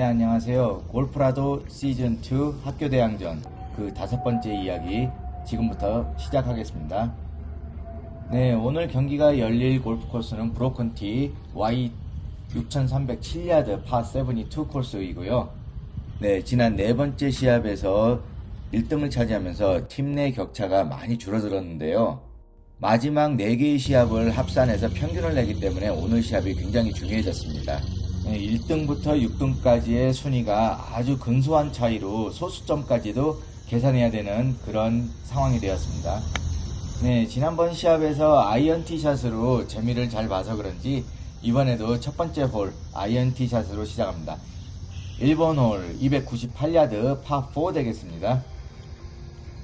네, 안녕하세요. 골프라도 시즌2 학교대항전 그 다섯 번째 이야기 지금부터 시작하겠습니다. 네, 오늘 경기가 열릴 골프 코스는 브로컨티 Y 6307야드 파72 코스이고요. 네, 지난 네 번째 시합에서 1등을 차지하면서 팀 내 격차가 많이 줄어들었는데요. 마지막 4개의 시합을 합산해서 평균을 내기 때문에 오늘 시합이 굉장히 중요해졌습니다. 1등부터 6등까지의 순위가 아주 근소한 차이로 소수점까지도 계산해야 되는 그런 상황이 되었습니다. 네, 지난번 시합에서 아이언 티샷으로 재미를 잘 봐서 그런지 이번에도 첫 번째 홀 아이언 티샷으로 시작합니다. 1번 홀 298야드 파4 되겠습니다.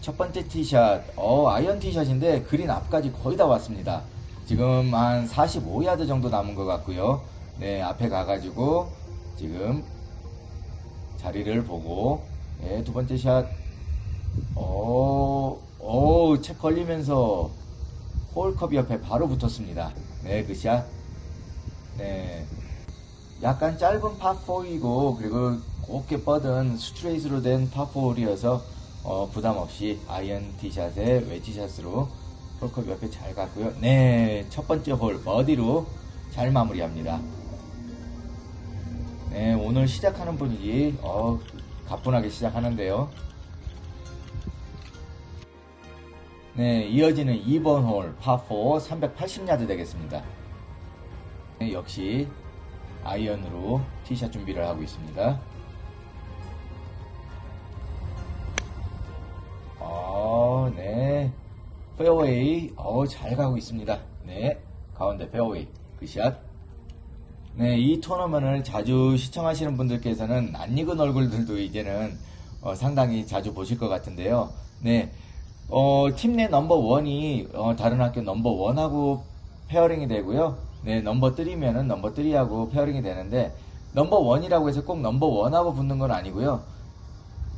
첫 번째 티샷, 어, 아이언 티샷인데 그린 앞까지 거의 다 왔습니다. 지금 한 45야드 정도 남은 것 같고요. 네, 앞에 가가지고 지금 자리를 보고 네, 두 번째 샷, 어, 어, 책 걸리면서 홀컵 옆에 바로 붙었습니다. 네, 그 샷. 네. 약간 짧은 파4이고 그리고 곱게 뻗은 스트레이트로 된 파4홀이어서 어, 부담 없이 아이언 티샷에 웨지샷으로 홀컵 옆에 잘 갔고요. 네, 첫 번째 홀 버디로 잘 마무리합니다. 네, 오늘 시작하는 분위기 어, 가뿐하게 시작하는데요. 네, 이어지는 2번 홀 파4 380야드 되겠습니다. 네, 역시 아이언으로 티샷 준비를 하고 있습니다. 어, 네. 페어웨이, 어, 잘 가고 있습니다. 네. 가운데 페어웨이. 그 샷. 네, 이 토너먼을 자주 시청하시는 분들께서는 낯익은 얼굴들도 이제는 어, 상당히 자주 보실 것 같은데요. 네. 어, 팀 내 넘버 원이 어, 다른 학교 넘버 원하고 페어링이 되고요. 네, 넘버 3면은 넘버 3하고 페어링이 되는데 넘버 원이라고 해서 꼭 넘버 원하고 붙는 건 아니고요.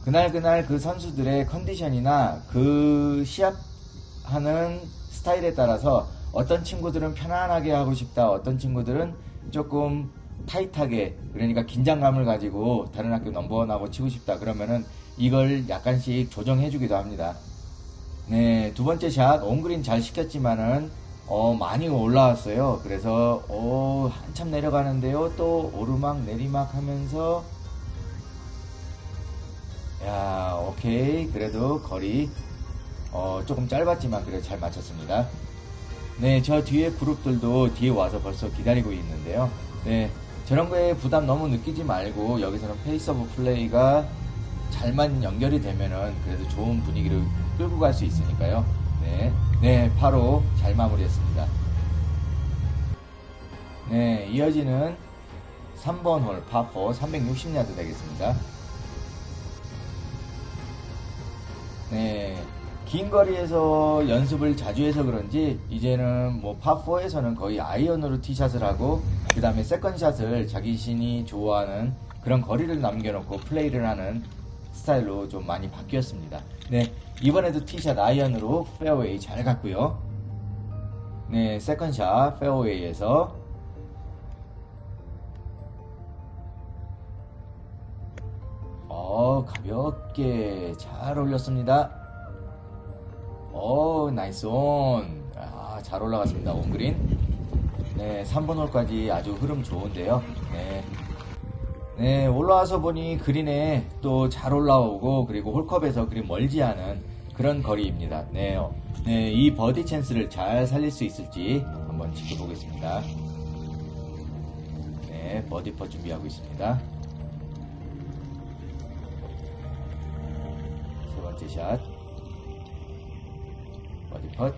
그날 그날 그 선수들의 컨디션이나 그 시합하는 스타일에 따라서 어떤 친구들은 편안하게 하고 싶다, 어떤 친구들은 조금 타이트하게 그러니까 긴장감을 가지고 다른 학교 넘버원하고 치고 싶다 그러면은 이걸 약간씩 조정해 주기도 합니다. 네, 두 번째 샷 온그린 잘 시켰지만은 어, 많이 올라왔어요. 그래서 어, 한참 내려가는데요. 또 오르막 내리막 하면서 야, 오케이. 그래도 거리 어, 조금 짧았지만 그래도 잘 맞췄습니다. 네, 저 뒤에 그룹들도 뒤에 와서 벌써 기다리고 있는데요. 네, 저런 거에 부담 너무 느끼지 말고 여기서는 페이스 오브 플레이가 잘만 연결이 되면은 그래도 좋은 분위기를 끌고 갈 수 있으니까요. 네, 네, 바로 잘 마무리했습니다. 네, 이어지는 3번 홀 파4 360야드 되겠습니다. 네, 긴 거리에서 연습을 자주 해서 그런지 이제는 뭐 파4에서는 거의 아이언으로 티샷을 하고 그 다음에 세컨샷을 자기 신이 좋아하는 그런 거리를 남겨놓고 플레이를 하는 스타일로 좀 많이 바뀌었습니다. 네, 이번에도 티샷 아이언으로 페어웨이 잘 갔고요. 네, 세컨샷 페어웨이에서 어, 가볍게 잘 올렸습니다. 오, 나이스 온. 아, 잘 올라갔습니다. 온그린. 네, 3번 홀까지 아주 흐름 좋은데요. 네. 네, 올라와서 보니 그린에 또 잘 올라오고, 그리고 홀컵에서 그린 멀지 않은 그런 거리입니다. 네, 어, 네, 이 버디 찬스를 잘 살릴 수 있을지 한번 지켜보겠습니다. 네, 버디 퍼 준비하고 있습니다. 세 번째 샷. 펫.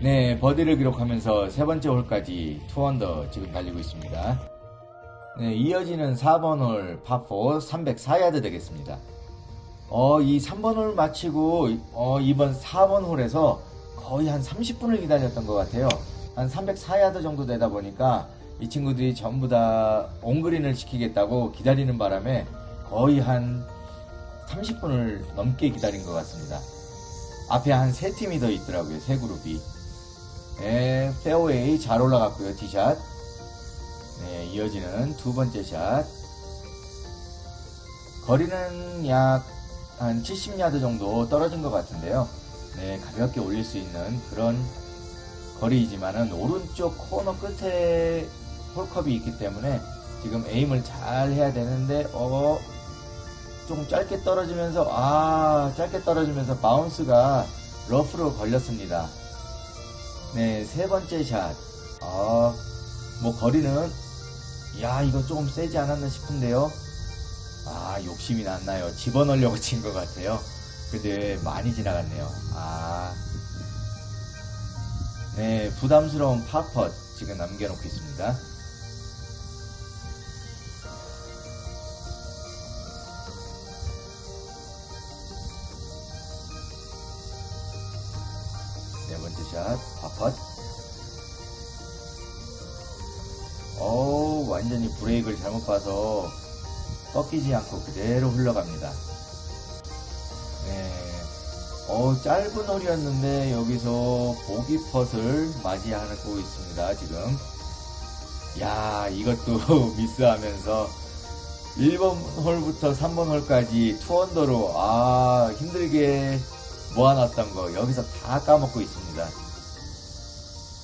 네, 버디를 기록하면서 세 번째 홀까지 투언더 지금 달리고 있습니다. 네, 이어지는 4번 홀 파4 304야드 되겠습니다. 어, 이 3번 홀 마치고 어, 이번 4번 홀에서 거의 한 30분을 기다렸던 것 같아요. 한 304야드 정도 되다 보니까 이 친구들이 전부 다 온그린을 시키겠다고 기다리는 바람에 거의 한 30분을 넘게 기다린 것 같습니다. 앞에 한 세 팀이 더 있더라고요. 세 그룹이. 네, 페어웨이 잘 올라갔고요. 티샷. 네, 이어지는 두 번째 샷. 거리는 약 한 70야드 정도 떨어진 것 같은데요. 네, 가볍게 올릴 수 있는 그런 거리이지만은 오른쪽 코너 끝에 홀컵이 있기 때문에 지금 에임을 잘 해야 되는데 어 조금 짧게 떨어지면서 아 짧게 떨어지면서 바운스가 러프로 걸렸습니다. 네, 세 번째 샷. 아, 뭐 거리는 야, 이거 조금 세지 않았나 싶은데요. 아, 욕심이 났나요? 집어넣으려고 친 것 같아요. 근데 많이 지나갔네요. 아. 네, 부담스러운 파펫 지금 남겨놓고 있습니다. 샷, 파펫. 어우, 완전히 브레이크를 잘못 봐서 꺾이지 않고 그대로 흘러갑니다. 네. 어, 짧은 홀이었는데 여기서 보기 펫을 맞이하고 있습니다, 지금. 야, 이것도 미스하면서 1번 홀부터 3번 홀까지 투언더로 아, 힘들게 모아놨던 거 여기서 다 까먹고 있습니다.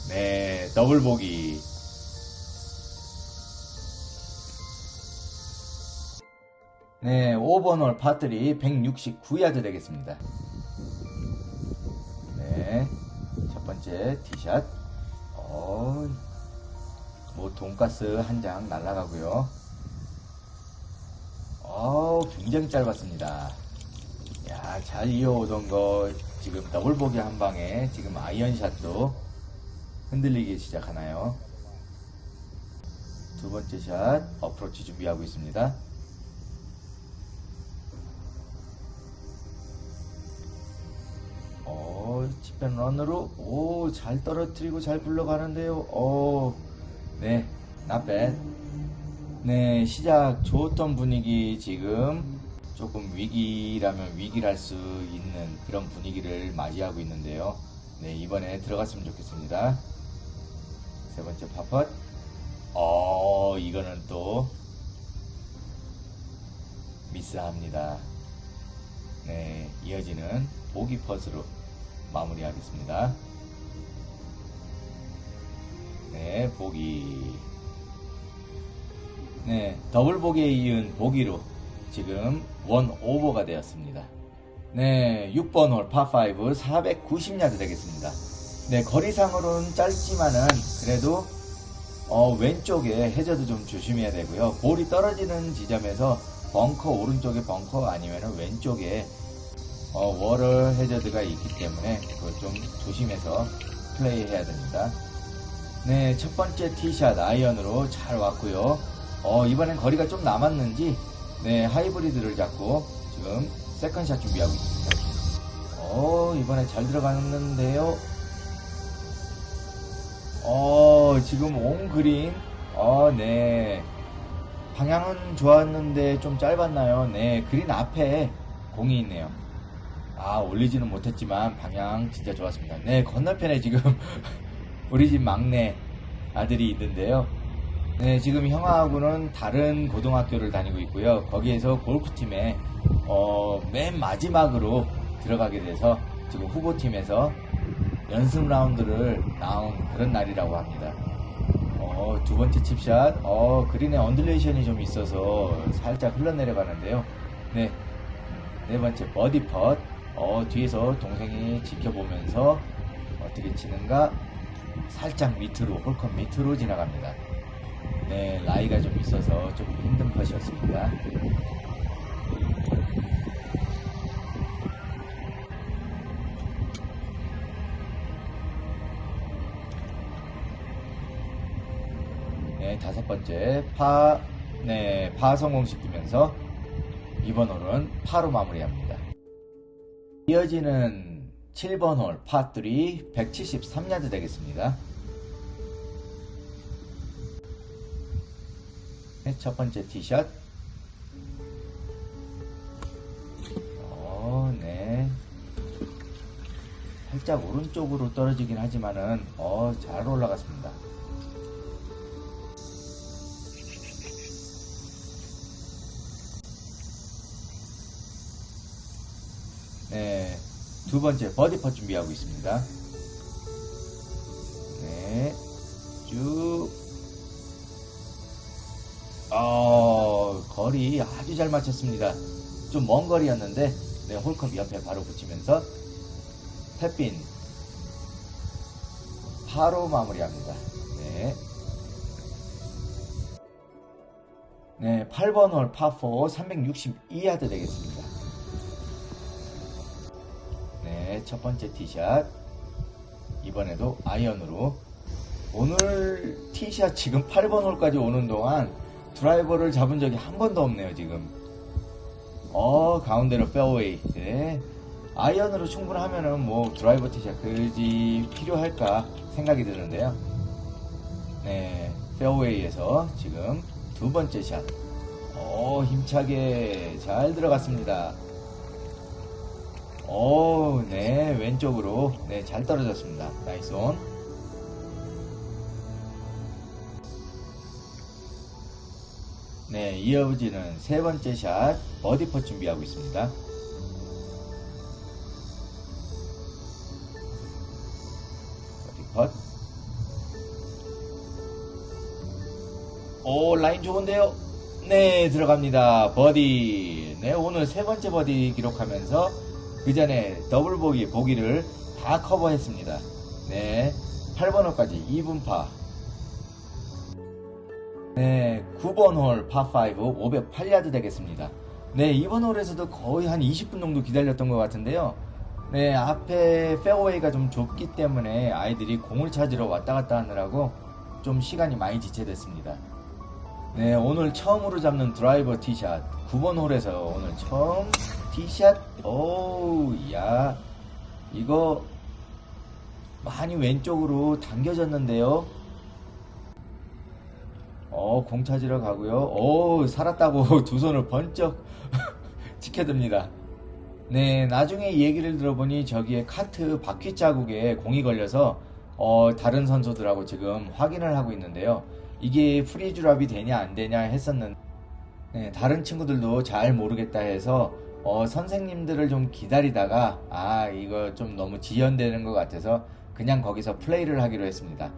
네, 더블 보기. 네, 5번 홀 파트리 169야드 되겠습니다. 네, 첫 번째 티샷. 어, 뭐 돈가스 한 장 날라가고요. 어, 굉장히 짧았습니다. 야, 잘 이어오던 거 지금 더블 보기 한 방에 지금 아이언샷도 흔들리기 시작하나요? 두 번째 샷 어프로치 준비하고 있습니다. 어, 집변 런으로 오, 잘 떨어뜨리고 잘 굴러가는데요. 어, 네, 나빼. 네, 시작 좋았던 분위기 지금 조금 위기라면 위기랄 수 있는 그런 분위기를 맞이하고 있는데요. 네, 이번에 들어갔으면 좋겠습니다. 세 번째 파펫. 어, 이거는 또 미스합니다. 네, 이어지는 보기 펫으로 마무리하겠습니다. 네, 보기. 네, 더블 보기에 이은 보기로 지금 원 오버가 되었습니다. 네, 6번 홀 파5 490야드 되겠습니다. 네, 거리상으로는 짧지만은 그래도 어, 왼쪽에 해저드 좀 조심해야 되고요. 볼이 떨어지는 지점에서 벙커 오른쪽에 벙커 아니면 왼쪽에 어, 워럴 해저드가 있기 때문에 그걸 좀 조심해서 플레이 해야 됩니다. 네, 첫 번째 티샷 아이언으로 잘 왔고요. 어, 이번엔 거리가 좀 남았는지 네, 하이브리드를 잡고 지금 세컨샷 준비하고 있습니다. 어, 이번에 잘 들어갔는데요. 어, 지금 온 그린. 어, 네. 방향은 좋았는데 좀 짧았나요? 네, 그린 앞에 공이 있네요. 아, 올리지는 못했지만 방향 진짜 좋았습니다. 네, 건너편에 지금 우리 집 막내 아들이 있는데요. 네, 지금 형아하고는 다른 고등학교를 다니고 있고요. 거기에서 골프팀에 어, 맨 마지막으로 들어가게 돼서 지금 후보팀에서 연습 라운드를 나온 그런 날이라고 합니다. 어, 두 번째 칩샷, 어, 그린에 언듈레이션이 좀 있어서 살짝 흘러내려가는데요. 네, 네 번째 버디 펫, 어, 뒤에서 동생이 지켜보면서 어떻게 치는가 살짝 밑으로, 홀컵 밑으로 지나갑니다. 네, 나이가 좀 있어서 조금 힘든 컷이었습니다. 네, 다섯 번째 파, 네, 파 성공시키면서 이번 홀은 파로 마무리합니다. 이어지는 7번 홀 파3 173야드 되겠습니다. 네, 첫 번째 티샷. 어, 네. 살짝 오른쪽으로 떨어지긴 하지만은, 어, 잘 올라갔습니다. 네. 두 번째 버디 펫 준비하고 있습니다. 네. 잘 맞췄습니다. 좀 먼 거리였는데, 네, 홀컵 옆에 바로 붙이면서, 탭빈. 바로 마무리합니다. 네. 네, 8번 홀 파4 362야드 되겠습니다. 네, 첫 번째 티샷. 이번에도 아이언으로. 오늘 티샷 지금 8번 홀까지 오는 동안 드라이버를 잡은 적이 한 번도 없네요, 지금. 어, 가운데로 페어웨이. 네. 아이언으로 충분하면은 뭐 드라이버 티샷 그지 필요할까 생각이 드는데요. 네. 페어웨이에서 지금 두 번째 샷. 어, 힘차게 잘 들어갔습니다. 오, 네, 왼쪽으로, 네, 잘 떨어졌습니다. 나이스 온. 네, 이어지는 세 번째 샷, 버디 펫 준비하고 있습니다. 버디 펫. 오, 라인 좋은데요? 네, 들어갑니다. 버디. 네, 오늘 세 번째 버디 기록하면서 그 전에 더블 보기, 보기를 다 커버했습니다. 네, 8번 홀까지 2분파. 네, 9번 홀 파5 508야드 되겠습니다. 네, 이번 홀에서도 거의 한 20분 정도 기다렸던 것 같은데요. 네, 앞에 페어웨이가 좀 좁기 때문에 아이들이 공을 찾으러 왔다 갔다 하느라고 좀 시간이 많이 지체됐습니다. 네, 오늘 처음으로 잡는 드라이버 티샷 9번 홀에서 오늘 처음 티샷 오우 야 이거 많이 왼쪽으로 당겨졌는데요 어 공 찾으러 가고요. 오 살았다고 두 손을 번쩍 지켜듭니다. 네 나중에 얘기를 들어보니 저기에 카트 바퀴 자국에 공이 걸려서 어, 다른 선수들하고 지금 확인을 하고 있는데요. 이게 프리즈랍이 되냐 안 되냐 했었는데 네, 다른 친구들도 잘 모르겠다 해서 어, 선생님들을 좀 기다리다가 아 이거 좀 너무 지연되는 것 같아서 그냥 거기서 플레이를 하기로 했습니다.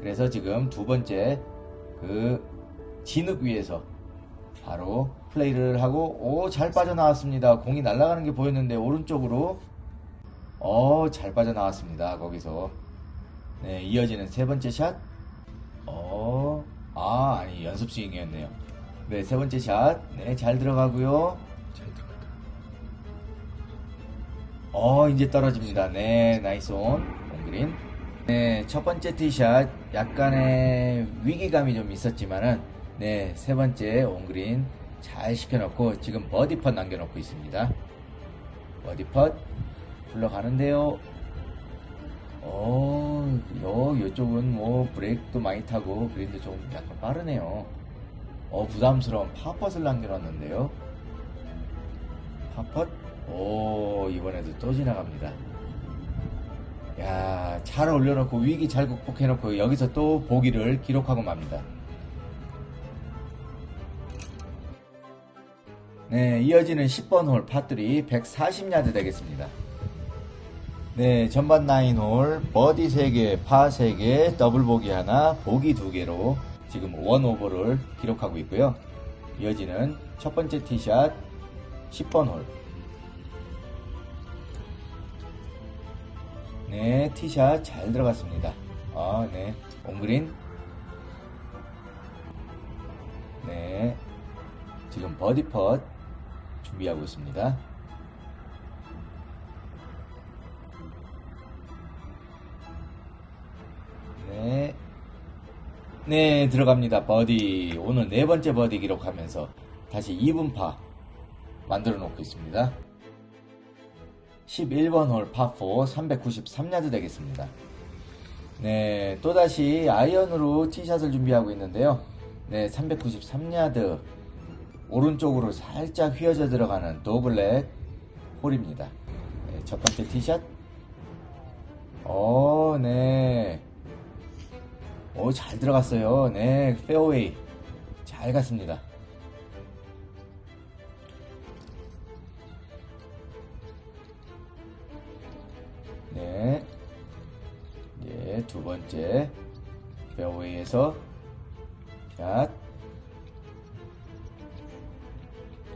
그래서 지금 두 번째 그 진흙 위에서 바로 플레이를 하고 오 잘 빠져나왔습니다. 공이 날아가는 게 보였는데 오른쪽으로 어 잘 빠져나왔습니다. 거기서 네 이어지는 세 번째 샷 어, 아, 아니, 연습 스윙이었네요. 네, 세 번째 샷. 네, 잘 들어가고요. 어, 이제 떨어집니다. 네, 나이스 온. 온그린. 네, 첫 번째 티샷. 약간의 위기감이 좀 있었지만은, 네, 세 번째 온그린 잘 시켜놓고, 지금 버디 펫 남겨놓고 있습니다. 버디 펫. 굴러가는데요. 어, 요, 요쪽은 뭐 브레이크도 많이 타고 그린도 좀 약간 빠르네요. 어, 부담스러운 파펫을 남겨놨는데요. 파펫? 오, 이번에도 또 지나갑니다. 야, 잘 올려놓고 위기 잘 극복해놓고 여기서 또 보기를 기록하고 맙니다. 네, 이어지는 10번 홀 파들이 140야드 되겠습니다. 네, 전반 9홀 버디 3개, 파 3개, 더블 보기 하나, 보기 2개로 지금 원 오버를 기록하고 있고요. 이어지는 첫 번째 티샷 10번 홀. 네, 티샷 잘 들어갔습니다. 아, 네. 온그린. 네. 지금 버디 펫 준비하고 있습니다. 네. 네, 들어갑니다. 버디. 오늘 네 번째 버디 기록하면서 다시 2분 파 만들어 놓고 있습니다. 11번 홀 파4 393야드 되겠습니다. 네, 또다시 아이언으로 티샷을 준비하고 있는데요. 네, 393야드 오른쪽으로 살짝 휘어져 들어가는 도블랙 홀입니다. 네, 첫 번째 티샷. 어, 네. 오, 잘 들어갔어요. 네, 페어웨이. 잘 갔습니다. 네. 예, 두 번째. 페어웨이에서 샷.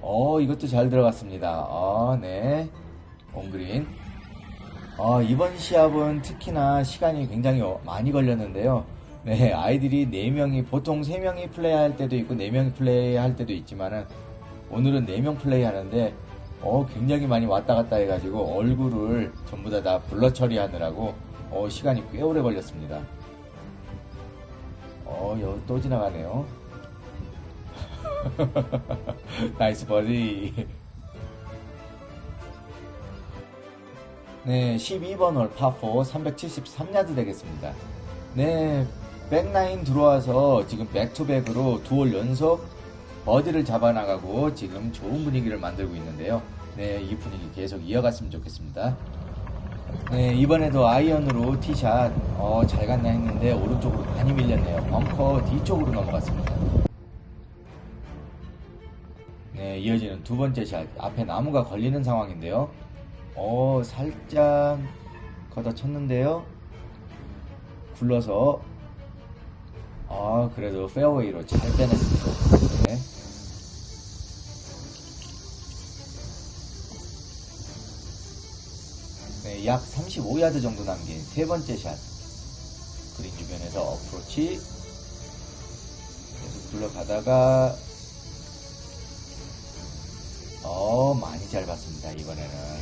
어, 이것도 잘 들어갔습니다. 아, 네. 온그린. 아, 이번 시합은 특히나 시간이 굉장히 어- 많이 걸렸는데요. 네, 아이들이 4명이, 보통 3명이 플레이할 때도 있고 4명이 플레이할 때도 있지만은 오늘은 4명 플레이 하는데 어, 굉장히 많이 왔다 갔다 해가지고 얼굴을 전부 다, 다 블러 처리하느라고 어, 시간이 꽤 오래 걸렸습니다. 어, 여기 또 지나가네요. 나이스 버디. 네, 12번 홀 파4 373야드 되겠습니다. 네, 백라인 들어와서 지금 백투백으로 두 홀 연속 버디를 잡아나가고 지금 좋은 분위기를 만들고 있는데요. 네, 이 분위기 계속 이어갔으면 좋겠습니다. 네, 이번에도 아이언으로 티샷, 어, 잘 갔나 했는데 오른쪽으로 많이 밀렸네요. 벙커 뒤쪽으로 넘어갔습니다. 네, 이어지는 두 번째 샷. 앞에 나무가 걸리는 상황인데요. 어, 살짝 걷어 쳤는데요. 굴러서, 아, 그래도 페어웨이로 잘 빼냈습니다. 약 35야드 정도 남긴 세 번째 샷. 그린 주변에서 어프로치. 계속 굴러가다가, 어, 많이 잘 봤습니다, 이번에는.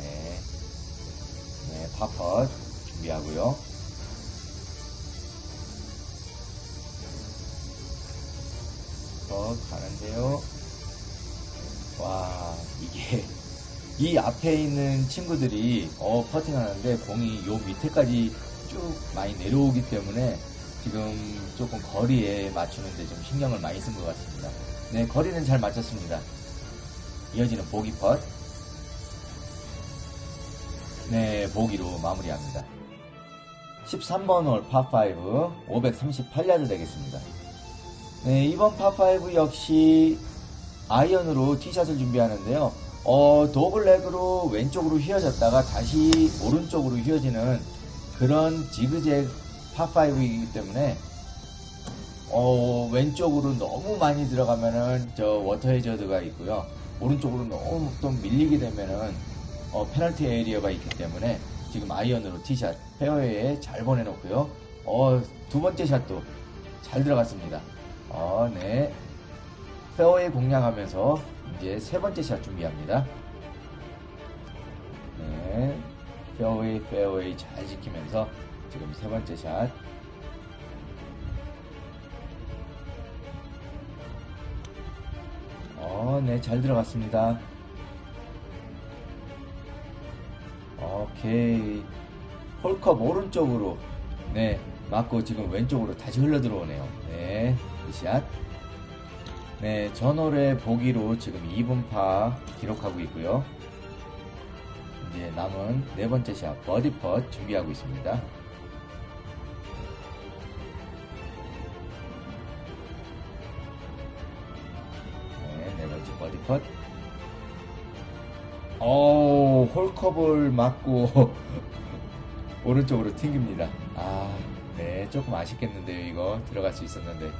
네. 네, 파펫 준비하고요. 더 가는데요. 와, 이게, 이 앞에 있는 친구들이, 어, 퍼팅 하는데 공이 요 밑에까지 쭉 많이 내려오기 때문에 지금 조금 거리에 맞추는데 좀 신경을 많이 쓴 것 같습니다. 네, 거리는 잘 맞췄습니다. 이어지는 보기 펫. 네, 보기로 마무리합니다. 13번 홀 파5 538야드 되겠습니다. 네, 이번 파5 역시 아이언으로 티샷을 준비하는데요. 어, 도블랙으로 왼쪽으로 휘어졌다가 다시 오른쪽으로 휘어지는 그런 지그잭 파5이기 때문에 어, 왼쪽으로 너무 많이 들어가면은 저 워터 해저드가 있고요. 오른쪽으로 너무 또 밀리게 되면은 어, 페널티 에리어가 있기 때문에 지금 아이언으로 티샷 페어웨이에 잘 보내놓고요. 어, 두 번째 샷도 잘 들어갔습니다. 어, 네. 페어웨이 공략하면서 이제 세 번째 샷 준비합니다. 네. 페어웨이, 페어웨이 잘 지키면서 지금 세 번째 샷. 어, 네, 잘 들어갔습니다. 오케이. 홀컵 오른쪽으로, 네, 맞고 지금 왼쪽으로 다시 흘러 들어오네요. 네, 이 샷. 네, 전홀의 보기로 지금 2분파 기록하고 있고요. 이제 남은 네 번째 샷, 버디 펫 준비하고 있습니다. 네, 네 번째 버디 컷. 어, 홀컵을 맞고 오른쪽으로 튕깁니다. 아, 네, 조금 아쉽겠는데요, 이거 들어갈 수 있었는데.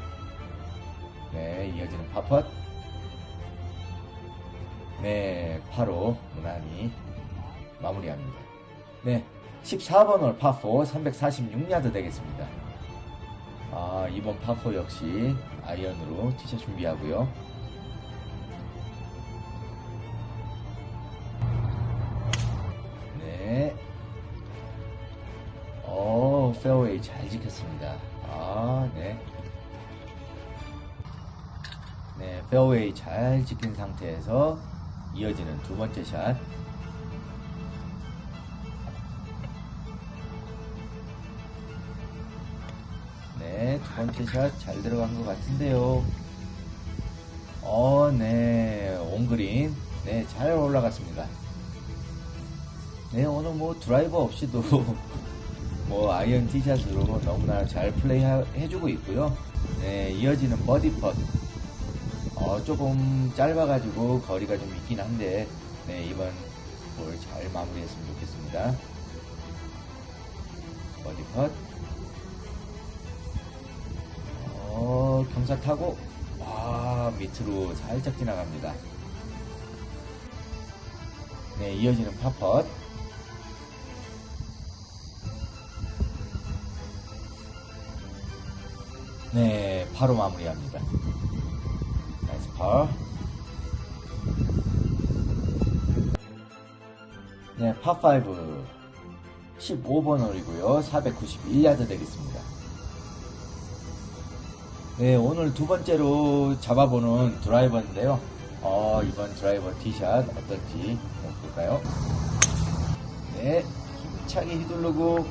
네, 이어지는 파펫. 네, 파로 무난히 마무리합니다. 네, 14번 홀 파4 346야드 되겠습니다. 아, 이번 파4 역시 아이언으로 티셔츠 준비하고요. 네. 어, 페어웨이 잘 지켰습니다. 아, 네. 페어웨이 잘 지킨 상태에서 이어지는 두 번째 샷. 네, 두 번째 샷 잘 들어간 것 같은데요. 어, 네, 온그린. 네, 잘 올라갔습니다. 네, 오늘 뭐 드라이버 없이도 뭐 아이언 티샷으로 너무나 잘 플레이 해주고 있고요. 네, 이어지는 버디 펫. 어, 조금 짧아가지고 거리가 좀 있긴 한데, 네, 이번 볼 잘 마무리했으면 좋겠습니다. 버디 펫. 어, 경사 타고, 와, 밑으로 살짝 지나갑니다. 네, 이어지는 파펫. 네, 바로 마무리합니다. 파. 네, 파5. 15번 홀이고요. 491야드 되겠습니다. 네, 오늘 두 번째로 잡아보는 드라이버인데요. 어, 이번 드라이버 티샷 어떨지 볼까요? 네, 힘차게 휘두르고,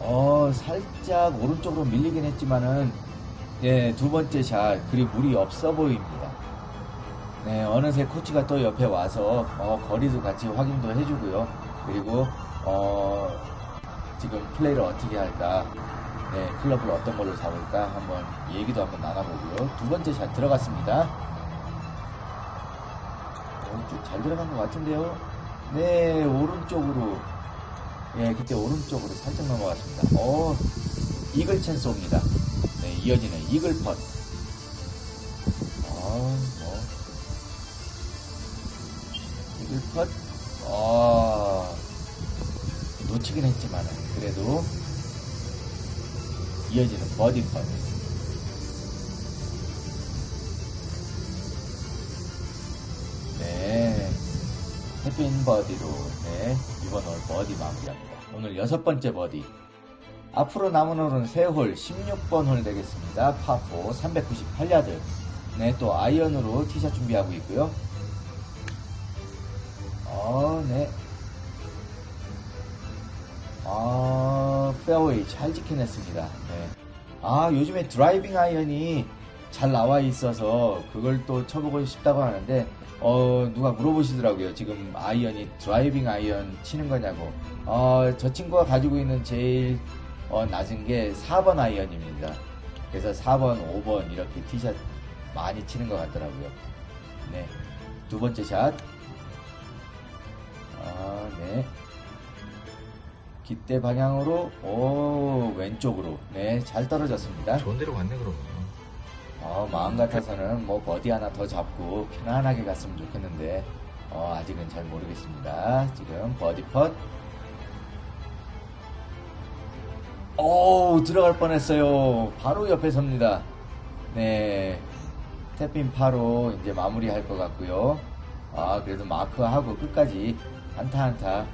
어, 살짝 오른쪽으로 밀리긴 했지만은, 네, 두 번째 샷, 그리 물이 없어 보입니다. 네, 어느새 코치가 또 옆에 와서, 어, 거리도 같이 확인도 해주고요. 그리고, 어, 지금 플레이를 어떻게 할까, 네, 클럽을 어떤 걸로 잡을까 한번 얘기도 한번 나눠보고요. 두 번째 샷 들어갔습니다. 오른쪽 잘 들어간 것 같은데요. 네, 오른쪽으로. 예, 그때 오른쪽으로 살짝 넘어갔습니다. 어, 이글 찬스옵니다. 네, 이어지는 이글 펀. 어, 뭐. 이글 펀. 어, 놓치긴 했지만, 그래도 이어지는 버디 펀. 네. 버디로, 네. 이번 홀 버디 마무리합니다. 오늘 여섯 번째 버디. 앞으로 남은 홀은 세 홀, 16번 홀 되겠습니다. 파4, 398야드. 네, 또 아이언으로 티샷 준비하고 있고요. 어, 네. 아, 페어웨이 잘 지켜냈습니다. 네. 아, 요즘에 드라이빙 아이언이 잘 나와 있어서 그걸 또 쳐보고 싶다고 하는데, 어, 누가 물어보시더라고요. 지금 아이언이 드라이빙 아이언 치는 거냐고. 어, 저 친구가 가지고 있는 제일 어, 낮은 게 4번 아이언입니다. 그래서 4번, 5번 이렇게 티샷 많이 치는 것 같더라고요. 네. 두 번째 샷. 아, 네. 깃대 방향으로, 오, 왼쪽으로. 네, 잘 떨어졌습니다. 좋은 데로 갔네 그러면 어, 마음 같아서는 뭐 버디 하나 더 잡고 편안하게 갔으면 좋겠는데, 어, 아직은 잘 모르겠습니다. 지금 버디 펫. 오, 들어갈 뻔했어요. 바로 옆에 섭니다. 네. 태핀 파로 이제 마무리 할 것 같고요. 아, 그래도 마크하고 끝까지 한타 한타.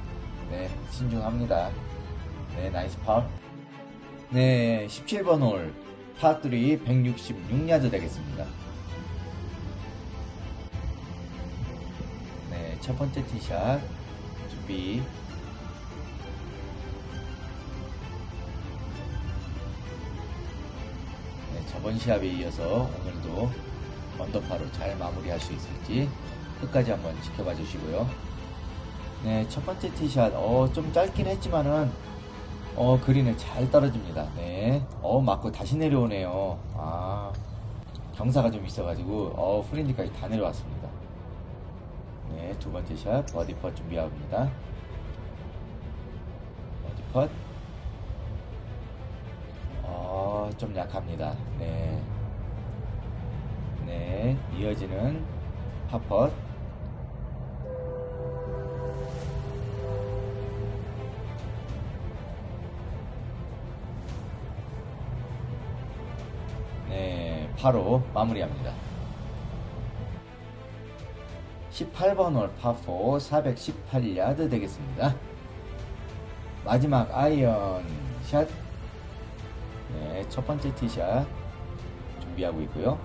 네, 신중합니다. 네, 나이스 파. 네, 17번 홀. 파3 166야드 되겠습니다. 네, 첫 번째 티샷 준비. 네, 저번 시합에 이어서 오늘도 언더파로 잘 마무리할 수 있을지 끝까지 한번 지켜봐 주시고요. 네, 첫 번째 티샷, 어, 좀 짧긴 했지만은, 어, 그린에 잘 떨어집니다. 네. 어, 맞고 다시 내려오네요. 아, 경사가 좀 있어가지고, 어, 프린지까지 다 내려왔습니다. 네, 두 번째 샷, 버디 펫 준비합니다. 버디 펫. 좀 약합니다. 네. 네, 이어지는 파펫. 네, 바로 마무리합니다. 18번 홀 파4 418야드 되겠습니다. 마지막 아이언 샷. 네, 첫 번째 티샷 준비하고 있고요.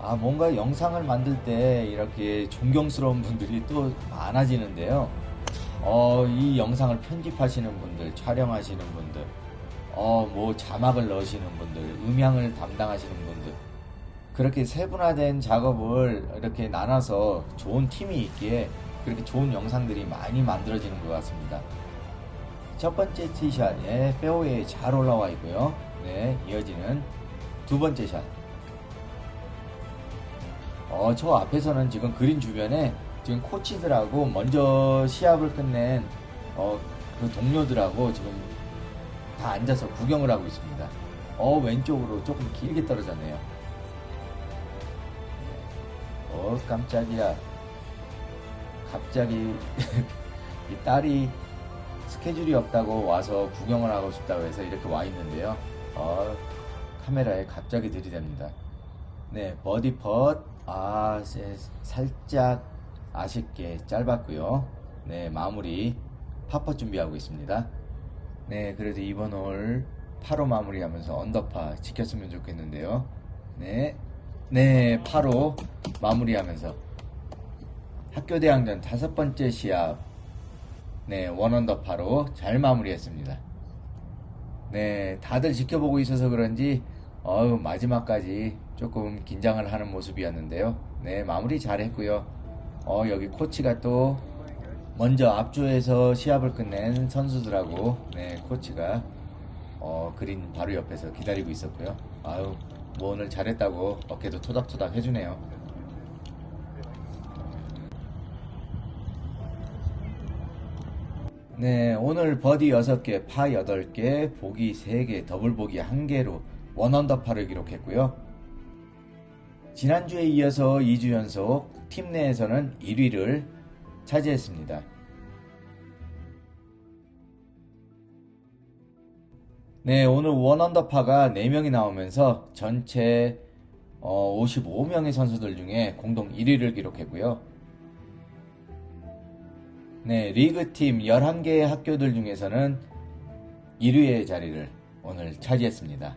아, 뭔가 영상을 만들 때 이렇게 존경스러운 분들이 또 많아지는데요. 어, 이 영상을 편집하시는 분들, 촬영하시는 분들, 어, 뭐 자막을 넣으시는 분들, 음향을 담당하시는 분들, 그렇게 세분화된 작업을 이렇게 나눠서 좋은 팀이 있기에 그렇게 좋은 영상들이 많이 만들어지는 것 같습니다. 첫 번째 티샷에 페어웨이에 잘 올라와 있고요. 네, 이어지는 두 번째 샷. 어, 저 앞에서는 지금 그린 주변에 지금 코치들하고 먼저 시합을 끝낸 어, 그 동료들하고 지금 다 앉아서 구경을 하고 있습니다. 어, 왼쪽으로 조금 길게 떨어졌네요. 어, 깜짝이야. 갑자기 이 딸이 스케줄이 없다고 와서 구경을 하고 싶다고 해서 이렇게 와 있는데요. 어, 카메라에 갑자기 들이댑니다. 네, 버디 펫. 아, 세- 살짝 아쉽게 짧았고요. 네, 마무리 파퍼 준비하고 있습니다. 네, 그래도 이번 홀 8호 마무리하면서 언더파 지켰으면 좋겠는데요. 네, 네, 8호 마무리하면서 학교 대항전 다섯 번째 시합 네, 원언더파로 잘 마무리했습니다. 네, 다들 지켜보고 있어서 그런지 어우, 마지막까지 조금 긴장을 하는 모습이었는데요. 네, 마무리 잘 했고요. 어, 여기 코치가 또 먼저 앞조에서 시합을 끝낸 선수들하고 네, 코치가 어, 그린 바로 옆에서 기다리고 있었고요. 아유, 뭐 오늘 잘했다고 어깨도 토닥토닥 해주네요. 네, 오늘 버디 6개, 파 8개, 보기 3개, 더블 보기 1개로 원언더파를 기록했고요. 지난주에 이어서 2주 연속 팀 내에서는 1위를 차지했습니다. 네, 오늘 원언더파가 4명이 나오면서 전체 55명의 선수들 중에 공동 1위를 기록했고요. 네, 리그팀 11개의 학교들 중에서는 1위의 자리를 오늘 차지했습니다.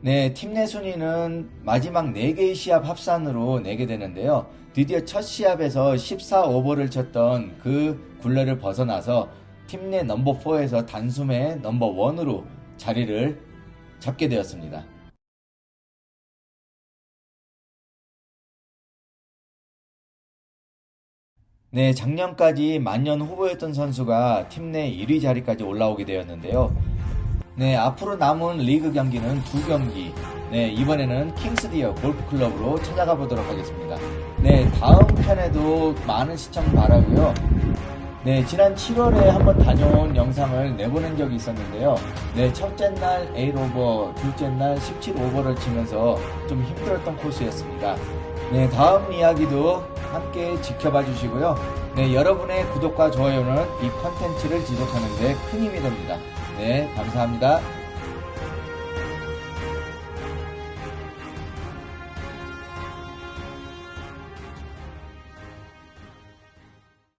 네, 팀 내 순위는 마지막 4개의 시합 합산으로 내게 되는데요. 드디어 첫 시합에서 14 오버를 쳤던 그 굴레를 벗어나서 팀 내 넘버 4에서 단숨에 넘버 1으로 자리를 잡게 되었습니다. 네, 작년까지 만년 후보였던 선수가 팀 내 1위 자리까지 올라오게 되었는데요. 네, 앞으로 남은 리그 경기는 두 경기. 네, 이번에는 킹스디어 골프클럽으로 찾아가 보도록 하겠습니다. 네, 다음 편에도 많은 시청 바라고요. 네, 지난 7월에 한번 다녀온 영상을 내보낸 적이 있었는데요. 네, 첫째 날 8오버, 둘째 날 17오버를 치면서 좀 힘들었던 코스였습니다. 네, 다음 이야기도 함께 지켜봐 주시고요. 네, 여러분의 구독과 좋아요는 이 컨텐츠를 지속하는 데 큰 힘이 됩니다. 네, 감사합니다.